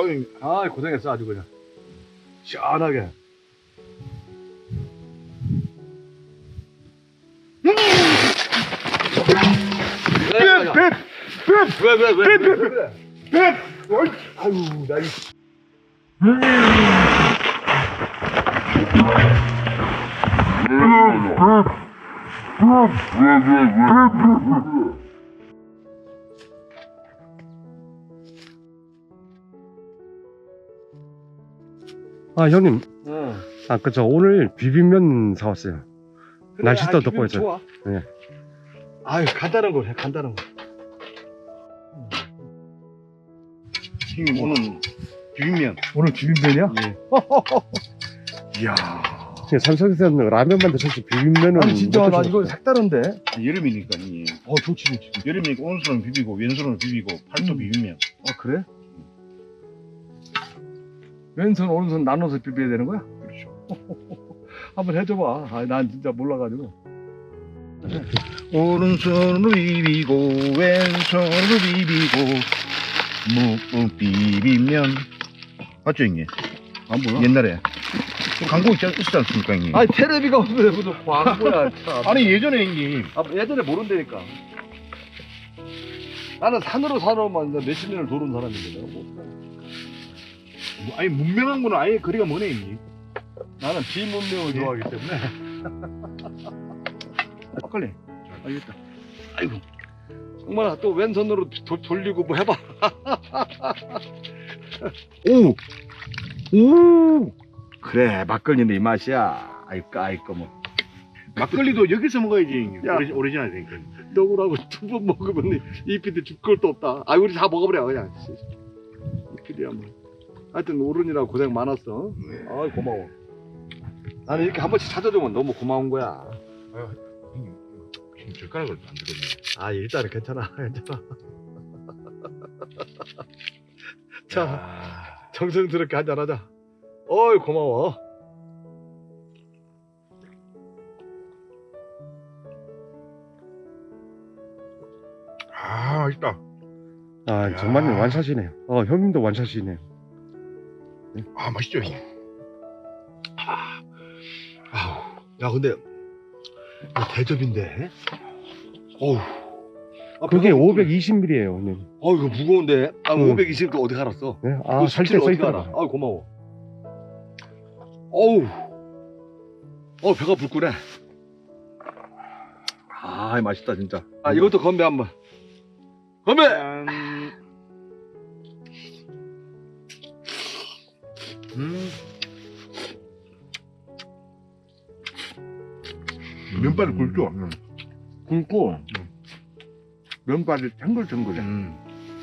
어이, 아 고생했어 아주 그냥 시원하게. 왜왜왜 왜? 왜, 왜, 왜? 아유 나 이. 아 형님 응. 아 그저 오늘 비빔면 사왔어요 날씨도 덥고 해서. 좋아. 네. 아유 간단한 거 해, 간단한 거. 형님 오늘 비빔면 오늘 비빔면이야? 예. 이야. 삼성에서는 라면만 드셨지 비빔면은 아니 진짜 못 나 이거 드셨어요. 색다른데. 여름이니까 형님 어 좋지 좋지. 여름이니까 오른손은 비비고 왼손은 비비고 팔도 음. 비빔면 아 그래? 왼손 오른손 나눠서 비벼야 되는 거야? 그렇죠 한번 해줘봐. 아, 난 진짜 몰라가지고. 오른손으로 비비고 왼손으로 비비고 묵묵 비빔면 맞죠 형님? 안 보여? 옛날에 광고 있지, 있지 않습니까 형님? 아니 테레비가 없는데 무슨 광고야 참. 아니 예전에 형님 아, 예전에 모른다니까. 나는 산으로 산으로만 이제 몇십 년을 도는 사람인데 내가 뭐 어떡하냐. 뭐, 아니 문명한 거는 아예 거리가 머네 형님 나는 비문명을 예. 좋아하기 때문에. 막걸리 알겠다. 아이고. 정말 또 왼손으로 도- 돌리고 뭐 해봐. 오! 오! 그래 막걸리는 이 맛이야 아이까 아이까 뭐 막걸리도 여기서 먹어야지 야. 오리지, 오리지널 되니까 떡을하고 두 번 먹으면 이 PD 줄 것도 없다. 아, 우리 다 먹어버려 그냥. 이 PD야 뭐. 하여튼 어른이라 고생 많았어. 아, 고마워. 나는 이렇게 한 번씩 찾아주면 너무 고마운 거야. 형님 지금 젓가락을 안 들었네 아, 일단은 괜찮아, 괜찮아. 자, 자 정성스럽게 한잔하자. 어이, 고마워. 아 맛있다 아 정말 야. 완샷이네요 어 형님도 완샷이네요 아 맛있죠 형님 아우, 야, 근데 이거 대접인데. 어우. 아, 그게 배가 고프네. 520ml예요 형님 어, 이거 무거운데. 아, 응. 520도 어디 갈았어? 네? 아 살때 수치를 어떻게 써있더라? 아, 고마워. 어우. 어, 배가 불끄네. 아, 맛있다, 진짜. 아, 이것도 건배 한 번. 건배! 짠. 음. 면발이 굵죠? 굵고, 면발이 탱글탱글해. 음.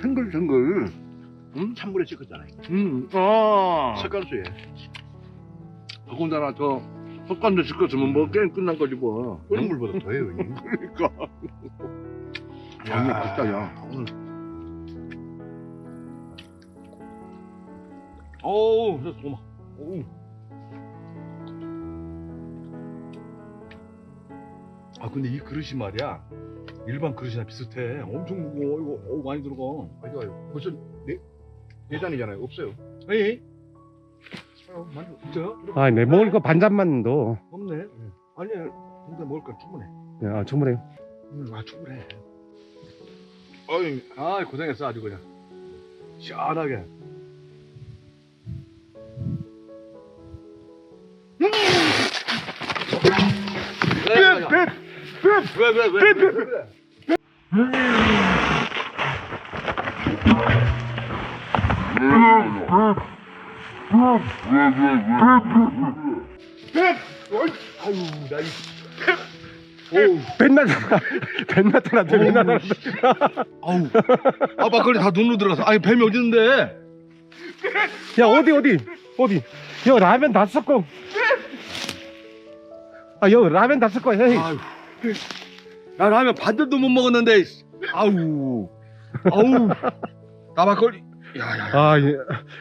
탱글탱글. 음? 찬물에 찍었잖아요. 음, 아. 색깔수에. 더군다나 저, 석관도 시켰으면 뭐 게임 끝난 거지 뭐. 끓는 물보다 더해요. 그러니까. 야, 이거 맛있다, 야. 오늘 어우, 됐어, 고마워. 어우. 아, 근데 이 그릇이 말이야. 일반 그릇이랑 비슷해. 엄청 무거워. 이거 어우, 많이 들어가. 좋아요. 벌써 네, 네 잔이잖아요. 없어요. 에이? 어, 많이, 진짜요? 이렇게 아네 먹을 거 반잔만 넣어 없네. 아니, 근데 먹을 건 충분해. 네, 아 충분해요 음, 아, 충분해. 어이, 아, 고생했어, 아주 그냥. 시원하게. 왜, 왜, 왜, 왜, 왜, 왜, 왜? 아유, 나 이. 오우, 뱃나타나 뱃나타나 뱃나타나 아우. 아, 막걸리 다 눈으로 들어갔어. 아니, 뱀이 어디 있는데? 야 어디 어디 어디 야 라면 다 섞어 아야 라면 다 섞어 헤이 아유. 야, 라면 반절도 못 먹었는데. 아우. 아우. 나 막걸리. 야, 야, 야. 아 예.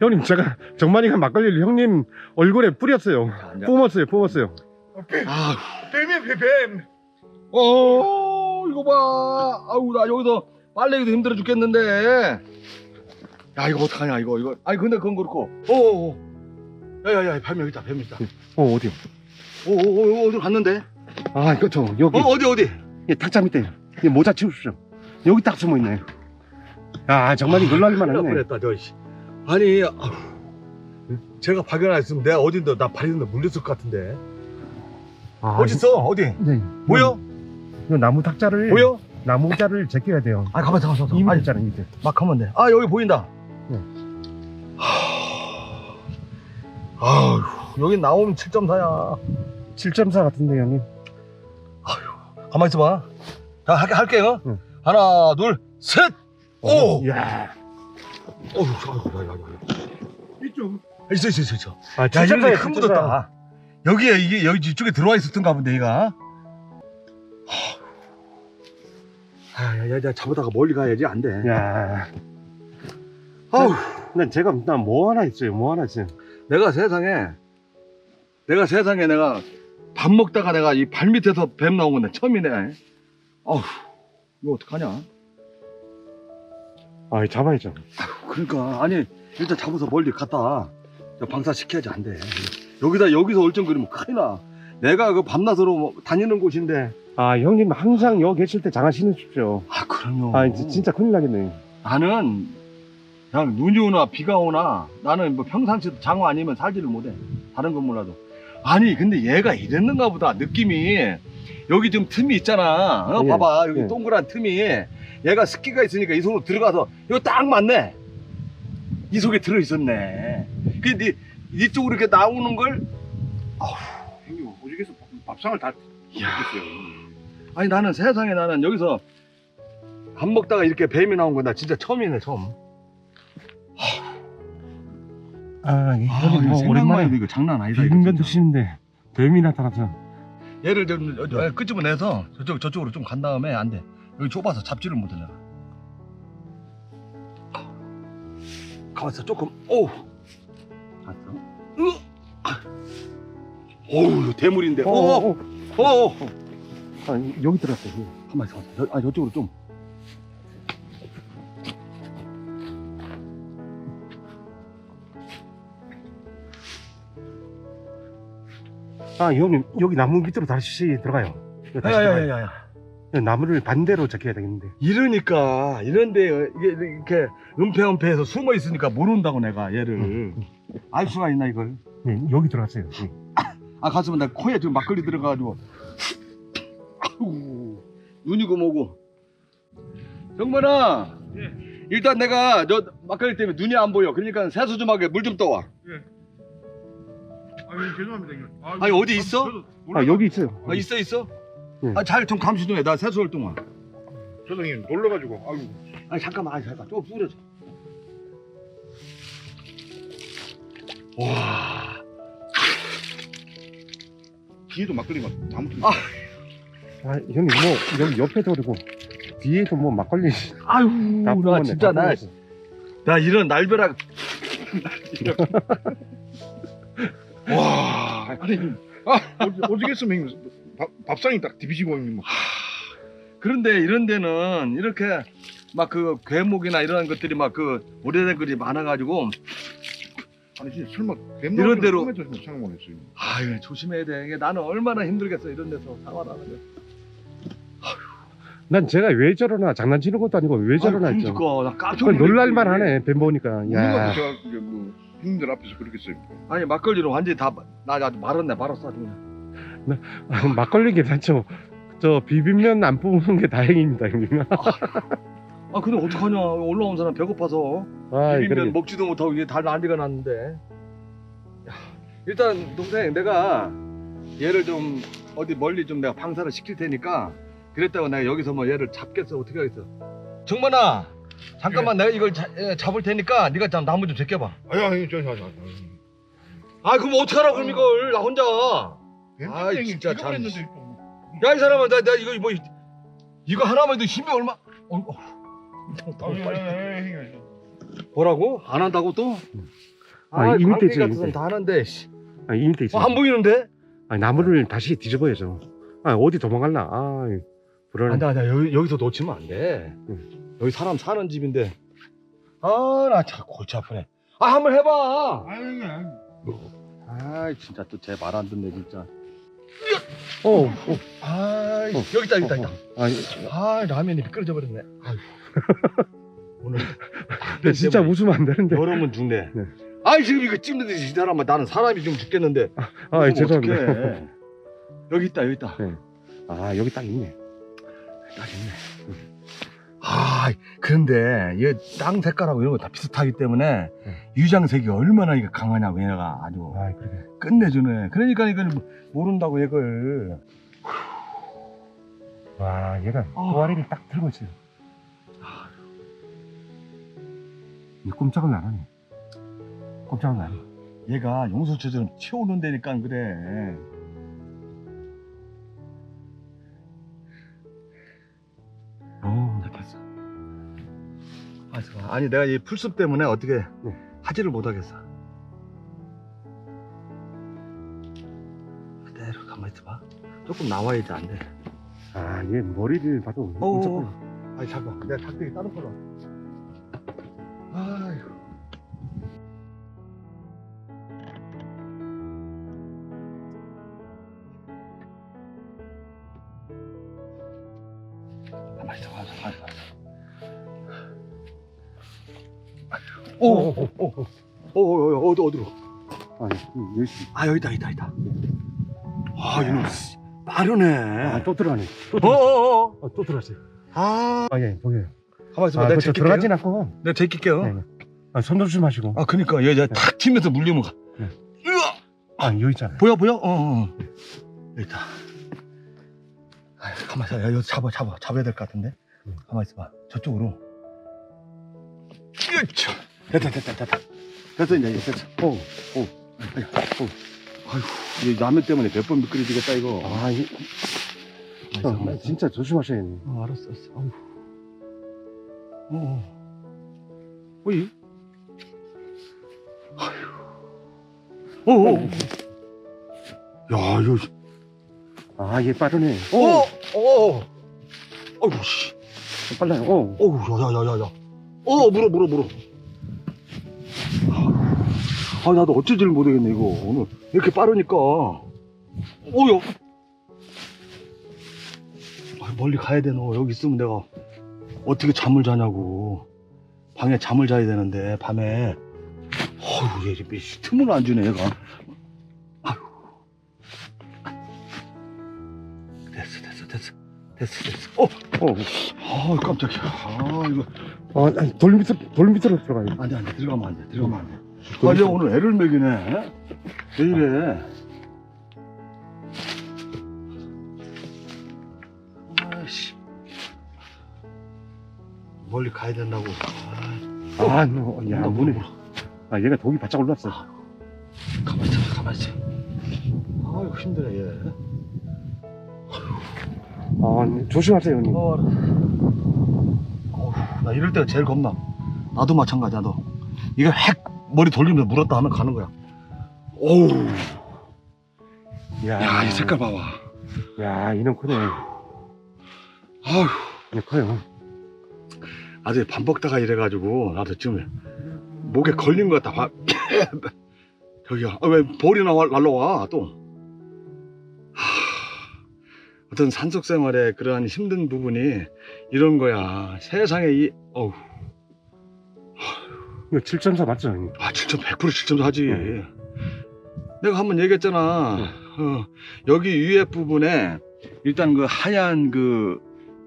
형님 제가 정만이가 막걸리를 형님 얼굴에 뿌렸어요 아니야. 뿜었어요 뿜었어요 아, 뱀이야, 뱀. 어, 이거 봐. 아우, 나 여기서 빨래기도 힘들어 죽겠는데. 야 이거 어떡하냐 이거 이거 아니 근데 그건 그렇고 어어어 야야야 뱀 여기 있다 뱀 있다 어 어디요? 오오오 어디 갔는데 아 이거 저 여기 어 어디 어디 이 탁자 밑에 이 모자 치우십시오. 여기 딱 숨어 있네요. 아 정말 놀랄만 큰일 날 하네. 뻔했다 저 씨. 아니 아휴, 제가 발견했으면 내가 어딘데 나 발견데 물렸을 것 같은데 아, 어딨어 어디 네. 보여 이 나무 탁자를 보여 나무자를 제껴야 돼요. 아 가만 잠깐 잠깐 이미 아니 있잖아요 밑에. 막 하면 돼아 여기 보인다 네. 아휴 여기 나오면 7.4야 7.4 같은데 형님. 가만 있어봐 자 할게 할게요 응. 하나 둘셋 오! 야. 어휴 아이고 야야야 이쪽. 있어 있어 있어 있어 아 야 이런데 큰 묻었다 여기에 이게 여기 이쪽에 들어와 있었던가 본데 얘가 아야야 야, 잡아다가 멀리 가야지 안돼 야. 아우 난 제가 난 뭐 하나 있어요. 뭐 하나 있어요. 내가 세상에 내가 세상에 내가 밥 먹다가 내가 이 발 밑에서 뱀 나온 건데 처음이네. 아우 이거 어떡하냐? 아 잡아야죠. 그러니까. 아니 일단 잡아서 멀리 갔다. 방사 시켜야지 안 돼. 여기다 여기서 얼쩡거리면 큰일 나. 내가 그 밤낮으로 뭐 다니는 곳인데. 아 형님 항상 여기 계실 때 장화 신으십시오. 아 그럼요. 아 진- 진짜 큰일 나겠네. 나는 그냥 눈이 오나 비가 오나 나는 뭐 평상시에도 장화 아니면 살지를 못해. 다른 건 몰라도 아니 근데 얘가 이랬는가 보다 느낌이. 여기 좀 틈이 있잖아. 어, 예, 봐봐 여기 예. 동그란 틈이. 얘가 습기가 있으니까 이 속으로 들어가서 이거 딱 맞네. 이 속에 들어있었네. 근데 이, 이쪽으로 이렇게 나오는 걸 형님 오죽해서 밥상을 다 먹겠어요. 아니 나는 세상에 나는 여기서 밥 먹다가 이렇게 뱀이 나온 건나 진짜 처음이네 처음 아 이- 아, 형님 이거 뭐 생각만 해도 오랜만에 이거 장난 아니다 이거 진짜. 드시는데 뱀이 나타나서. 얘를 좀 어, 어, 끄집어내서 저쪽 저쪽으로 좀 간 다음에 안 돼. 여기 좁아서 잡지를 못해 내가. 가만있어 조금. 오. 봤어? 으. 아. 어우 이거 대물인데. 어, 오. 어, 어. 어. 어. 아 여기 들어갔어요. 가만있어. 가만있어. 여- 아 이쪽으로 좀. 아 형님 여기 나무 밑으로 다시 들어가요. 다시 들어가요. 야야야야. 나무를 반대로 제껴야 되겠는데. 이러니까 이런데 이게 이렇게 은폐은폐해서 숨어 있으니까 모른다고 내가 얘를 알 수가 있나 이걸. 네, 여기 들어갔어요. 네. 아 가슴은 나 코에 지금 막걸리 들어가가지고 아우 눈이고 뭐고 정만아 일단 내가 저 막걸리 때문에 눈이 안 보여 그러니까 세수 좀 하게 물 좀 떠와 아유 죄송합니다. 형님. 아유, 아니, 어디 있어? 저도 아 놀라- 여기 있어요. 아 있어 있어? 네. 아잘 좀 감시 좀 해 나 세수할 동안 저도 형님 놀라가지고 아유 아니 잠깐만 아니 잠깐 좀 뿌려줘 와 뒤에도 막걸리 맛 아무튼 아. 아 형님 뭐 여기 옆에도 그리고 뒤에도 뭐 막걸리 아유 다나 진짜 다 나. 나 이런 날벼락 와 아니 아, 오죽했으면 형님 밥, 밥상이 딱 디비시고 형님 막 그런데 이런 데는 이렇게 막 그 괴목이나 이런 것들이 막 그 오래된 글이 많아가지고 아니 진짜 설마 뱀 이런 생각 못 했어요. 아유 조심해야 돼 이게 나는 얼마나 힘들겠어 이런 데서 생활하는 게난 제가 왜 저러나 장난치는 것도 아니고 왜 저러나 했죠. 그러니까 나 깜짝. 놀랄만 하네 뱀 보니까. 우리가 야. 제가 이제 뭐 형님들 앞에서 그렇겠어요. 아니 막걸리로 완전히 다나 아주 말았네 말았어 아주 그냥 아, 막걸리 괜찮죠. 저 비빔면 안 뽑는 게 다행입니다 형님. 아 근데 어떡하냐 올라온 사람 배고파서 아 비빔면 그러게. 먹지도 못하고 이게 다 난리가 났는데 야, 일단 동생 내가 얘를 좀 어디 멀리 좀 내가 방사를 시킬 테니까 그랬다고 내가 여기서 뭐 얘를 잡겠어 어떻게 하겠어 정만아 잠깐만 내가 이걸 자- 예, 잡을 테니까 네가 좀 나무 좀 제껴봐 아유 형님 저저 저. 아 그럼 어떡하라고 그럼 이걸 나 혼자 아이, 형님 진짜 참. 했는데 야 이 사람아 나, 나 이거 뭐 이거 하나만 해도 힘이 얼마 어, 어. 형님 뭐라고? 안 한다고 또? 아, 이미 관계 되지, 같은 돼. 다 하는데 씨. 아, 이미 돼 어, 있어요. 안 보이는데? 아, 나무를 다시 뒤집어야죠. 아 어디 도망갈나? 아 불안해. 아니 아니 여기, 여기서 놓치면 안 돼. 응. 여기 사람 사는 집인데 아나 참 골치 아프네. 아 한번 해봐. 아 진짜 또 제 말 안 듣네 진짜. 어, 어. 아 어, 여기 있다 여기 있다. 여기 있다. 아, 아 라면이 미끄러져 버렸네. 아유. 오늘 네, 진짜 웃으면 안 되는데. 여름은 죽네. 네. 아이 지금 이거 찜는데 이 사람아 나는 사람이 좀 죽겠는데. 아, 예, 그럼 죄송합니다. 여기 있다 여기 있다. 아, 여기 딱 있네. 딱 있네. 아 그런데 이땅 색깔하고 이런 거 다 비슷하기 때문에 유장색이 얼마나 이게 강하냐고 얘가 아주 아, 그러게. 끝내주네. 그러니까 이걸 모른다고 이걸. 와, 얘가 어. 도아리를 딱 들고 있어요. 이 꼼짝을 안 하네. 꼼짝을 안 해. 얘가 용서처럼 치우는 데니까 그래. 아, 좋아. 아니 내가 이 풀숲 때문에 어떻게 네. 하지를 못하겠어. 그대로 가만히 있어봐. 조금 나와야지 안 돼. 아, 얘 머리를 봐도 어, 꼼짝 어. 아니 잠깐, 내가 작대기 다른 걸로. 오, 오, 오, 오, 오, 오, 어디 어디로? 아, 음, 여기 있어. 아 여기다, 여기다, 여기다. 아 이놈 씨, 빠르네. 아, 또 들어가네. 또 어, 들어. 어, 어. 어, 또 들어갔어요. 아, 아, 예, 보여요. 가만 있어봐. 아, 내가 그저 제낄게요. 들어가진 않고. 내가 제낄게요. 네, 네. 아, 손도 조심하시고. 아, 그니까 얘, 얘탁 튀면서 물리면 가. 네. 으아! 아, 여기 있잖아요. 보여, 보여? 어, 어. 어. 여기 있다. 아, 가만 있어. 야, 이거 잡아, 잡아, 잡아야 될 것 같은데. 응. 가만 있어봐. 저쪽으로. 으쌰. 됐다, 됐다, 됐다. 됐어, 이제 됐어. 오, 오. 이 라면 때문에 몇 번 미끄러지겠다 이거. 아, 이, 형, 가만 있어. 진짜 조심하셔야 돼. 어, 알았어, 알았어. 아유. 어, 어. 어이? 아휴. 어, 어. 야, 이거. 아, 얘 빠르네. 어, 어. 아이고, 씨. 빨라요. 어. 어우, 야, 야, 야, 야. 어, 물어, 물어, 물어. 아, 나도 어쩌지를 못하겠네, 이거. 오늘. 이렇게 빠르니까. 어여. 아, 멀리 가야 되노. 여기 있으면 내가 어떻게 잠을 자냐고. 방에 잠을 자야 되는데, 밤에. 어휴, 얘왜 틈을 안 주네, 얘가. 됐어. 됐어, 됐어. 어, 어. 아, 깜짝이야. 아, 이거. 어, 아니, 돌 밑으로, 돌 밑으로 들어가요. 안 돼, 안 돼. 들어가면 안 돼. 들어가면 안 돼. 아, 얘 오늘 애를 먹이네. 왜 이래? 아이씨. 멀리 가야 된다고. 아, 아, 너, 야, 문에. 물어. 아, 얘가 독이 바짝 올랐어. 가만히 있어, 가만히 있어. 아유, 힘드네, 얘. 아, 조심하세요, 형님. 어, 나 이럴 때가 제일 겁나. 나도 마찬가지야, 너. 이거 핵 머리 돌리면서 물었다 하면 가는 거야. 오우. 야, 이 색깔 봐봐. 야, 이놈 크네. 아휴. 이놈 커요. 아직 밥 먹다가 이래가지고 나도 지금 목에 걸린 것 같다. 봐. 저기야, 아, 왜 볼이 나와 날라와 또? 하, 어떤 산속 생활의 그러한 힘든 부분이 이런 거야. 세상에 이, 어우, 이거 7.4 맞죠, 형님? 아, 7.100% 7.4 하지. 네. 내가 한번 얘기했잖아. 네. 어, 여기 위에 부분에 일단 그 하얀 그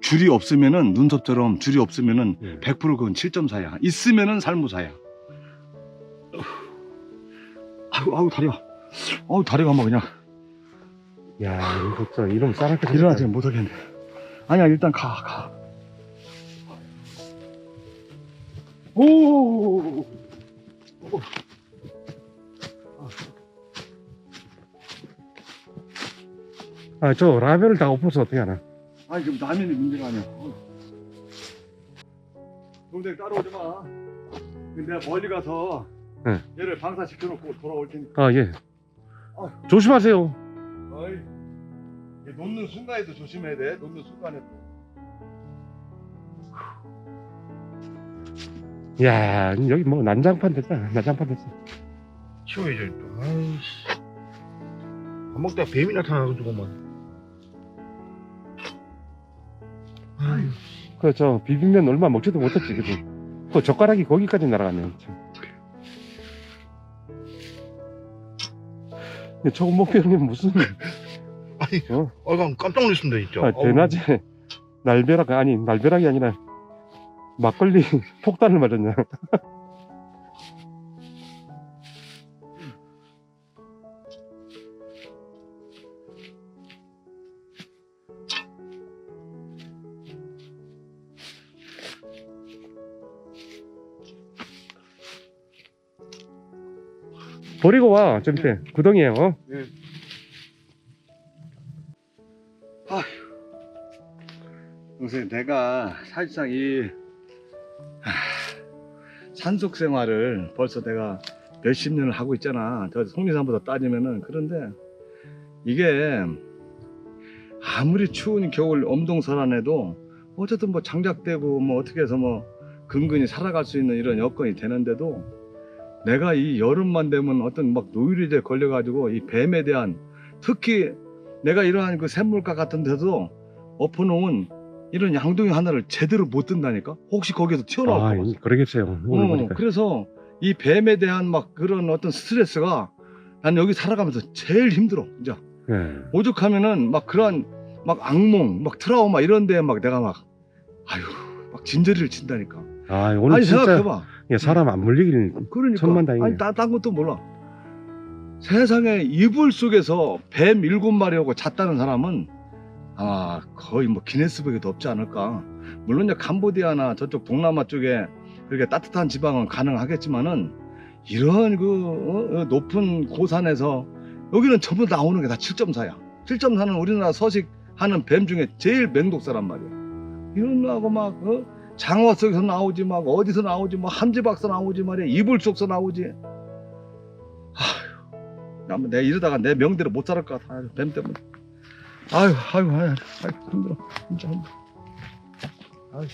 줄이 없으면은 눈썹처럼 줄이 없으면은 네. 100% 그건 7.4야. 있으면은 살무사야. 아유, 아유 다리야. 아유 다리가 막 그냥 야, 이거 진짜 이름 싸납게 일어나지 못하겠네. 아니야 일단 가 가. 오. 아, 저 라벨을 다 엎어서 어떻게 하나? 아니 지금 라면이 문제가 아니야. 동생 따라오지 마. 내가 멀리 가서 네. 얘를 방사시켜놓고 돌아올 테니까. 아, 예. 조심하세요. 어이. 얘 놓는 순간에도 조심해야 돼. 놓는 순간에도. 야 여기 뭐 난장판 됐다 난장판 됐어 치워야죠 또 아이씨 밥 먹다가 뱀이 나타나가지고만 아유 그저 비빔면 얼마 먹지도 못했지 그지 그 젓가락이 거기까지 날아갔네 참. 저거 먹으면 무슨 아니 어? 얼간 깜짝 놀랐습니다 진짜. 아, 대낮에 날벼락 아니 날벼락이 아니라 막걸리 폭탄을 맞았냐 버리고 와 점태 구덩이에 어? 선생님 내가 사실상 이 하, 산속 생활을 벌써 내가 몇십 년을 하고 있잖아. 저 속리산보다 따지면은. 그런데 이게 아무리 추운 겨울 엄동설안에도 어쨌든 뭐 장작되고 뭐 어떻게 해서 뭐 근근히 살아갈 수 있는 이런 여건이 되는데도 내가 이 여름만 되면 어떤 막 노이로제 걸려가지고 이 뱀에 대한 특히 내가 이러한 그 샘물가 같은 데서 엎어놓은 이런 양동이 하나를 제대로 못 든다니까? 혹시 거기서 튀어나올까 아 봐. 그러겠어요 오늘 어, 그래서 이 뱀에 대한 막 그런 어떤 스트레스가 난 여기 살아가면서 제일 힘들어. 진짜. 예. 오죽하면은 막 그런 막 악몽, 막 트라우마 이런 데에 막 내가 막 아유, 막 진저리를 친다니까. 아 오늘 아니 진짜 생각해봐. 예, 사람 안 물리길 그러니까. 천만다행이네. 아니 딴, 딴 것도 몰라. 세상에 이불 속에서 뱀 일곱 마리하고 잤다는 사람은 아마 거의 뭐 기네스북에도 없지 않을까. 물론 캄보디아나 저쪽 동남아 쪽에 그렇게 따뜻한 지방은 가능하겠지만은 이런 그 어, 어, 높은 고산에서 여기는 전부 나오는 게 다 7.4야. 7.4는 우리나라 서식하는 뱀 중에 제일 맹독사란 말이야. 이런 거하고 막 어? 장어 속에서 나오지 막 어디서 나오지 뭐 함지박서 나오지 말이야 이불 속에서 나오지. 아휴 야, 내가 이러다가 내 명대로 못 살을 것 같아 뱀 때문에. 아휴 아휴 아휴, 아휴 힘들어 진짜 힘들어. 아휴